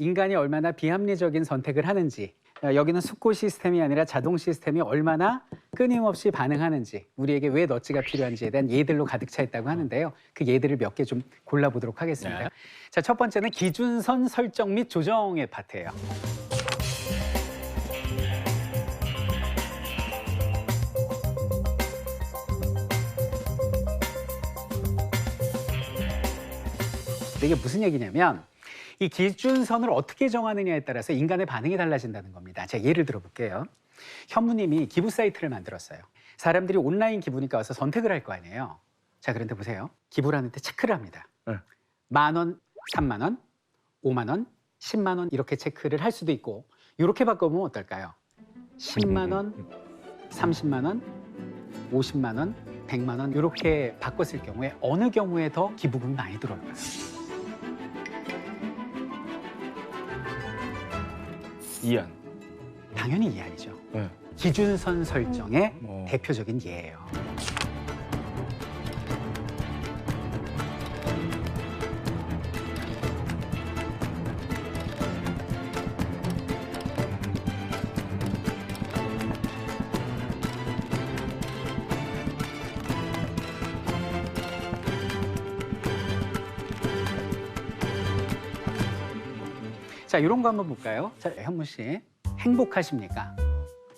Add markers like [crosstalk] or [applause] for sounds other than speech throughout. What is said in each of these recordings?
인간이 얼마나 비합리적인 선택을 하는지 어, 여기는 숙고 시스템이 아니라 자동 시스템이 얼마나 끊임없이 반응하는지 우리에게 왜 너치가 필요한지에 대한 예들로 가득 차 있다고 하는데요. 그 예들을 몇 개 좀 골라보도록 하겠습니다. 네. 자, 첫 번째는 기준선 설정 및 조정의 파트예요. 이게 무슨 얘기냐면 이 기준선을 어떻게 정하느냐에 따라서 인간의 반응이 달라진다는 겁니다. 제가 예를 들어볼게요. 현무님이 기부 사이트를 만들었어요. 사람들이 온라인 기부니까 와서 선택을 할 거 아니에요. 자, 그런데 보세요. 기부를 하는데 체크를 합니다. 네. 만 원, 삼만 원, 오만 원, 십만 원 이렇게 체크를 할 수도 있고 이렇게 바꿔보면 어떨까요? 십만 원, 삼십만 원, 오십만 원, 백만 원 이렇게 바꿨을 경우에 어느 경우에 더 기부금이 많이 들어올까요? 이안. 당연히 이안이죠. 네. 기준선 설정의 어. 대표적인 예예요. 자, 이런 거 한번 볼까요? 자, 현무 씨. 행복하십니까?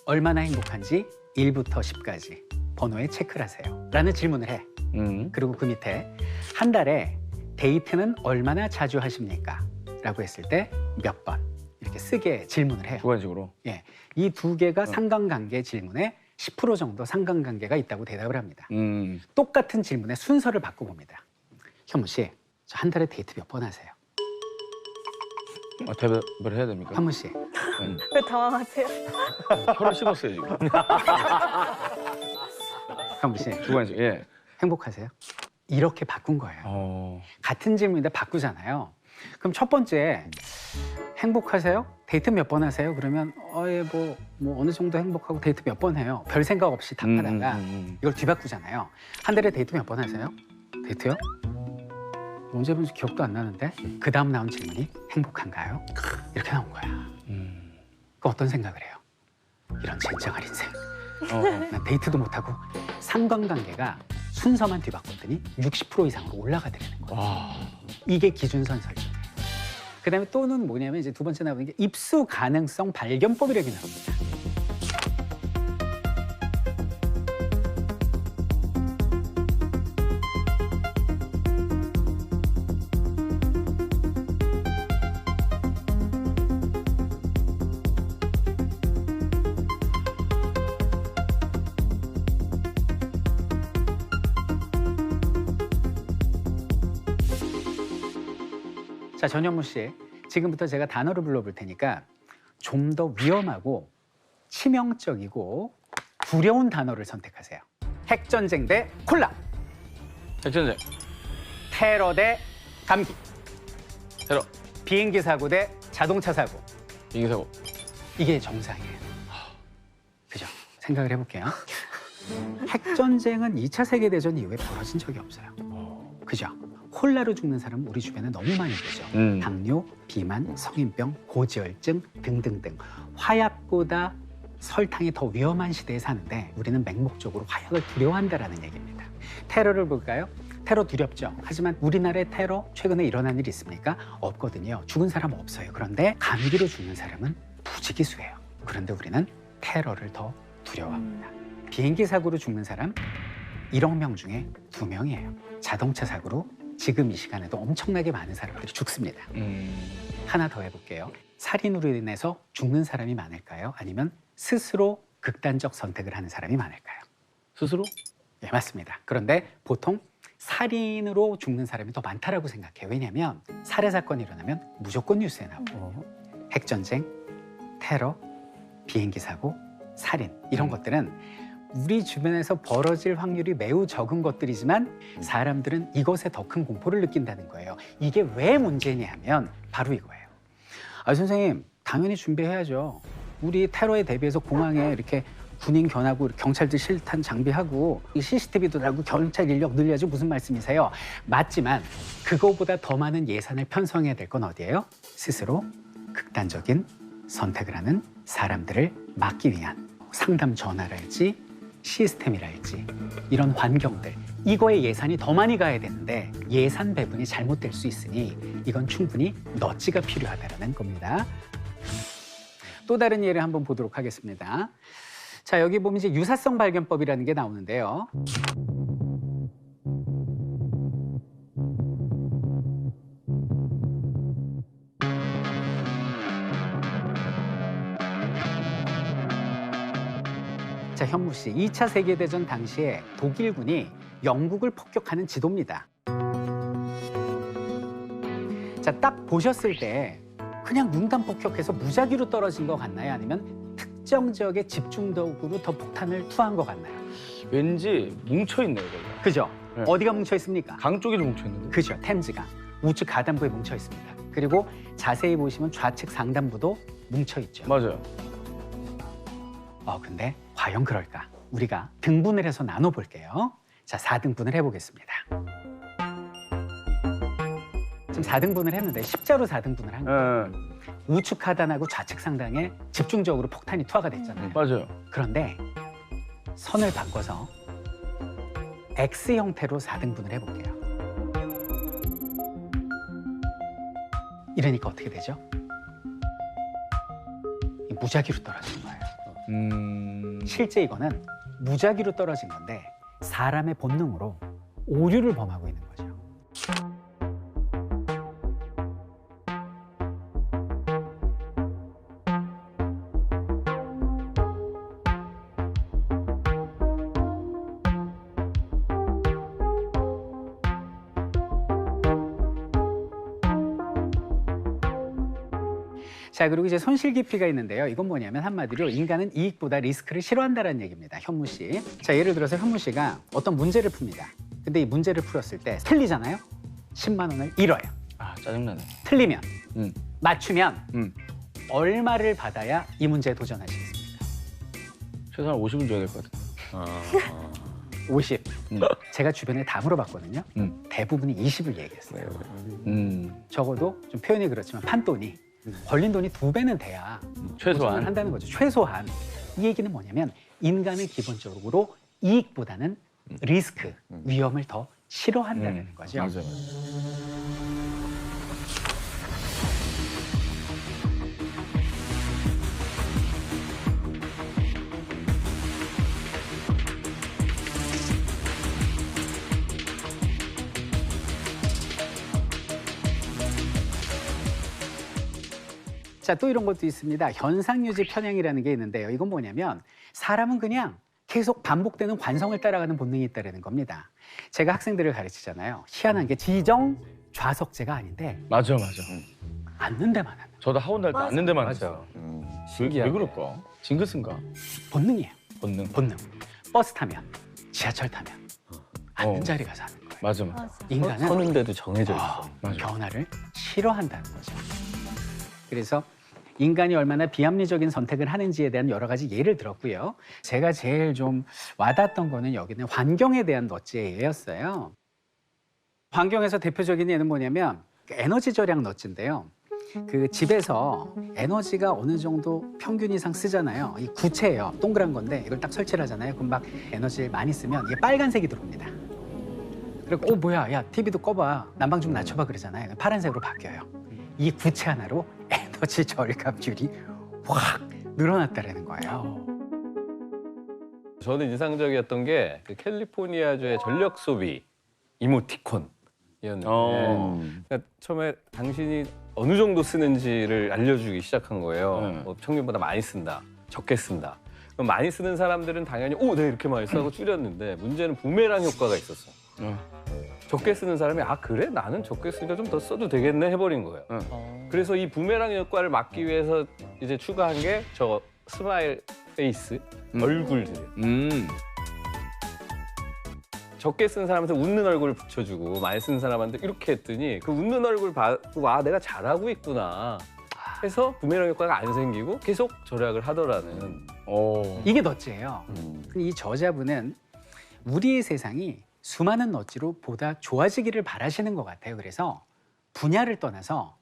얼마나 행복한지 1부터 10까지 번호에 체크를 하세요. 라는 질문을 해. 음. 그리고 그 밑에 한 달에 데이트는 얼마나 자주 하십니까? 라고 했을 때 몇 번? 이렇게 쓰게 질문을 해요. 주관식으로. 예. 이 두 개가 상관관계 질문에 10% 정도 상관관계가 있다고 대답을 합니다. 음. 똑같은 질문의 순서를 바꿔봅니다. 현무 씨, 저 한 달에 데이트 몇 번 하세요? 아, 대답을 해야 됩니까? 현무 씨, 음. 왜 당황하세요? [laughs] 혀를 씹었어요 지금. 현무 씨, 주관식. 예. 행복하세요? 이렇게 바꾼 거예요. 어. 같은 질문인데 바꾸잖아요. 그럼 첫 번째 행복하세요? 데이트 몇 번 하세요? 그러면 어예 뭐, 뭐 어느 정도 행복하고 데이트 몇 번 해요? 별 생각 없이 답하다가 음, 음, 음, 이걸 뒤바꾸잖아요. 한 달에 데이트 몇 번 하세요? 데이트요? 언제 본지 기억도 안 나는데 그 다음 나온 질문이 행복한가요? 이렇게 나온 거야. 음. 그 어떤 생각을 해요? 이런 젠장할 인생. 어, 어. 난 데이트도 못하고 상관관계가 순서만 뒤바꿨더니 60% 이상으로 올라가더라는 거예요. 와. 이게 기준선 설정이에요. 그다음에 또는 뭐냐면 이제 두 번째 나오는 게 입수 가능성 발견법이라고 나옵니다. 자, 전현무 씨. 지금부터 제가 단어를 불러볼 테니까 좀 더 위험하고 치명적이고 두려운 단어를 선택하세요. 핵전쟁 대 콜라, 핵전쟁. 테러 대 감기, 테러. 비행기 사고 대 자동차 사고. 비행기 사고. 이게 정상이에요. 그죠? 생각을 해볼게요. 핵전쟁은 2차 세계대전 이후에 벌어진 적이 없어요. 그죠? 콜라로 죽는 사람은 우리 주변에 너무 많이 보죠. 음. 당뇨, 비만, 성인병, 고지혈증 등등등. 화약보다 설탕이 더 위험한 시대에 사는데 우리는 맹목적으로 화약을 두려워한다라는 얘기입니다. 테러를 볼까요? 테러 두렵죠. 하지만 우리나라의 테러 최근에 일어난 일 있습니까? 없거든요. 죽은 사람 없어요. 그런데 감기로 죽는 사람은 부지기수예요. 그런데 우리는 테러를 더 두려워합니다. 비행기 사고로 죽는 사람 1억 명 중에 2명이에요. 자동차 사고로 지금 이 시간에도 엄청나게 많은 사람들이 죽습니다. 음. 하나 더 해볼게요. 살인으로 인해서 죽는 사람이 많을까요? 아니면 스스로 극단적 선택을 하는 사람이 많을까요? 스스로? 네, 맞습니다. 그런데 보통 살인으로 죽는 사람이 더 많다라고 생각해요. 왜냐하면 살해 사건이 일어나면 무조건 뉴스에 나오고 어. 핵전쟁, 테러, 비행기 사고, 살인 이런 것들은 우리 주변에서 벌어질 확률이 매우 적은 것들이지만 사람들은 이것에 더 큰 공포를 느낀다는 거예요. 이게 왜 문제냐 하면 바로 이거예요. 아 선생님 당연히 준비해야죠. 우리 테러에 대비해서 공항에 이렇게 군인 견하고 경찰들 실탄 장비하고 이 CCTV도 달고 경찰 인력 늘려야지 무슨 말씀이세요? 맞지만 그거보다 더 많은 예산을 편성해야 될 건 어디예요? 스스로 극단적인 선택을 하는 사람들을 막기 위한 상담 전화랄지 시스템이랄지 이런 환경들 이거에 예산이 더 많이 가야 되는데 예산 배분이 잘못될 수 있으니 이건 충분히 너치가 필요하다는 겁니다. 또 다른 예를 한번 보도록 하겠습니다. 자 여기 보면 이제 유사성 발견법이라는 게 나오는데요. 자, 현무 씨, 2차 세계대전 당시에 독일군이 영국을 폭격하는 지도입니다. 자, 딱 보셨을 때 그냥 융단 폭격해서 무작위로 떨어진 것 같나요? 아니면 특정 지역에 집중적으로 더 폭탄을 투하한 것 같나요? 왠지 뭉쳐있네요, 거기가. 그죠? 네. 어디가 뭉쳐 있습니까? 강 쪽이 좀 뭉쳐있는데. 그죠. 템즈가 우측 가단부에 뭉쳐 있습니다. 그리고 자세히 보시면 좌측 상단부도 뭉쳐 있죠. 맞아요. 어, 근데 과연 그럴까? 우리가 등분을 해서 나눠 볼게요. 자, 4등분을 해보겠습니다. 지금 4등분을 했는데 십자로 4등분을 한 거예요. 예, 우측 하단하고 좌측 상단에 집중적으로 폭탄이 투하가 됐잖아요. 맞아요. 그런데 선을 바꿔서 X 형태로 4등분을 해볼게요. 이러니까 어떻게 되죠? 이 무작위로 떨어진 거예요. 음. 실제 이거는 무작위로 떨어진 건데 사람의 본능으로 오류를 범하고 있는 자 그리고 이제 손실 깊이가 있는데요. 이건 뭐냐면 한마디로 인간은 이익보다 리스크를 싫어한다는 얘기입니다. 현무 씨. 자 예를 들어서 현무 씨가 어떤 문제를 풉니다. 근데 이 문제를 풀었을 때 틀리잖아요. 10만 원을 잃어요. 아, 짜증나네. 틀리면 음. 맞추면 음. 얼마를 받아야 이 문제에 도전하시겠습니까? 최소한 50은 줘야 될 것 같은데. 50. 음. 제가 주변에 다 물어봤거든요. 음. 대부분이 20을 얘기했어요. 음. 적어도 좀 표현이 그렇지만 판돈이 걸린 돈이 두 배는 돼야 도전을 최소한. 한다는 거죠. 최소한 이 얘기는 뭐냐면 인간은 기본적으로 이익보다는 리스크, 위험을 더 싫어한다는 음, 거죠. 맞아요. 자, 또 이런 것도 있습니다. 현상유지 편향이라는 게 있는데요. 이건 뭐냐면 사람은 그냥 계속 반복되는 관성을 따라가는 본능이 있다는 겁니다. 제가 학생들을 가르치잖아요. 희한한 게 지정 좌석제가 아닌데 맞아, 맞아. 앉는 데만 하는 저도 학원 다닐 때 맞아. 앉는 데만 맞아. 했어요. 음. 왜, 왜 그럴까? 징크스인가? 본능이에요. 본능. 본능. 버스 타면, 지하철 타면 앉는 어. 자리 가서 하는 거예요. 맞아, 맞아. 맞아. 인간은 서는데도 정해져 있어. 아, 맞아요. 변화를 싫어한다는 거죠. 그래서 인간이 얼마나 비합리적인 선택을 하는지에 대한 여러 가지 예를 들었고요. 제가 제일 좀 와닿았던 거는 여기는 환경에 대한 너찌예였어요. 환경에서 대표적인 예는 뭐냐면 그 에너지 절약 너찌인데요. 그 집에서 에너지가 어느 정도 평균 이상 쓰잖아요. 이 구체예요. 동그란 건데 이걸 딱 설치를 하잖아요. 그럼 막 에너지를 많이 쓰면 이게 빨간색이 들어옵니다. 그리고 어 뭐야 야 TV도 꺼봐 난방 좀 낮춰봐 그러잖아요 파란색으로 바뀌어요 이 구체 하나로 에너지 절감률이 확 늘어났다라는 거예요 저는 인상적이었던 게 그 캘리포니아주의 전력 소비 이모티콘이었는데 어. 그러니까 처음에 당신이 어느 정도 쓰는지를 알려주기 시작한 거예요. 네. 뭐 평균보다 많이 쓴다, 적게 쓴다. 그럼 많이 쓰는 사람들은 당연히 오, 내가 이렇게 많이 쓰고 줄였는데 문제는 부메랑 효과가 있었어. 어. 적게 쓰는 사람이 아 그래 나는 적게 쓰니까 좀 더 써도 되겠네 해버린 거예요. 어. 그래서 이 부메랑 효과를 막기 위해서 이제 추가한 게 저 스마일 페이스 음. 얼굴들. 음. 적게 쓴 사람한테 웃는 얼굴을 붙여주고 많이 쓰는 사람한테 이렇게 했더니 그 웃는 얼굴 받고 와 내가 잘하고 있구나 해서 부메랑 효과가 안 생기고 계속 절약을 하더라는 어. 이게 너찌예요 이 저자분은 우리의 세상이 수많은 너찌로 보다 좋아지기를 바라시는 것 같아요 그래서 분야를 떠나서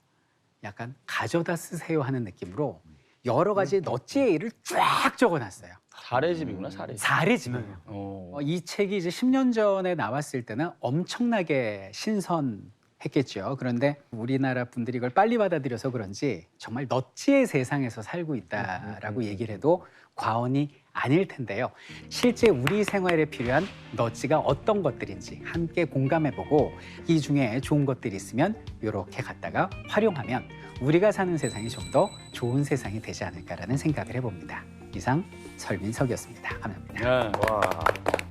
약간 가져다 쓰세요 하는 느낌으로 여러 가지 너찌의 일을 쫙 적어놨어요. 사례 집이구나 사례. 집. 사례집이에요. 어. 어, 이 책이 이제 10년 전에 나왔을 때는 엄청나게 신선했겠죠. 그런데 우리나라 분들이 이걸 빨리 받아들여서 그런지 정말 넛지의 세상에서 살고 있다라고 얘기를 해도 과언이 아닐 텐데요. 실제 우리 생활에 필요한 넛지가 어떤 것들인지 함께 공감해보고 이 중에 좋은 것들이 있으면 이렇게 갖다가 활용하면 우리가 사는 세상이 좀 더 좋은 세상이 되지 않을까라는 생각을 해봅니다. 이상 설민석이었습니다. 감사합니다. 네. 와.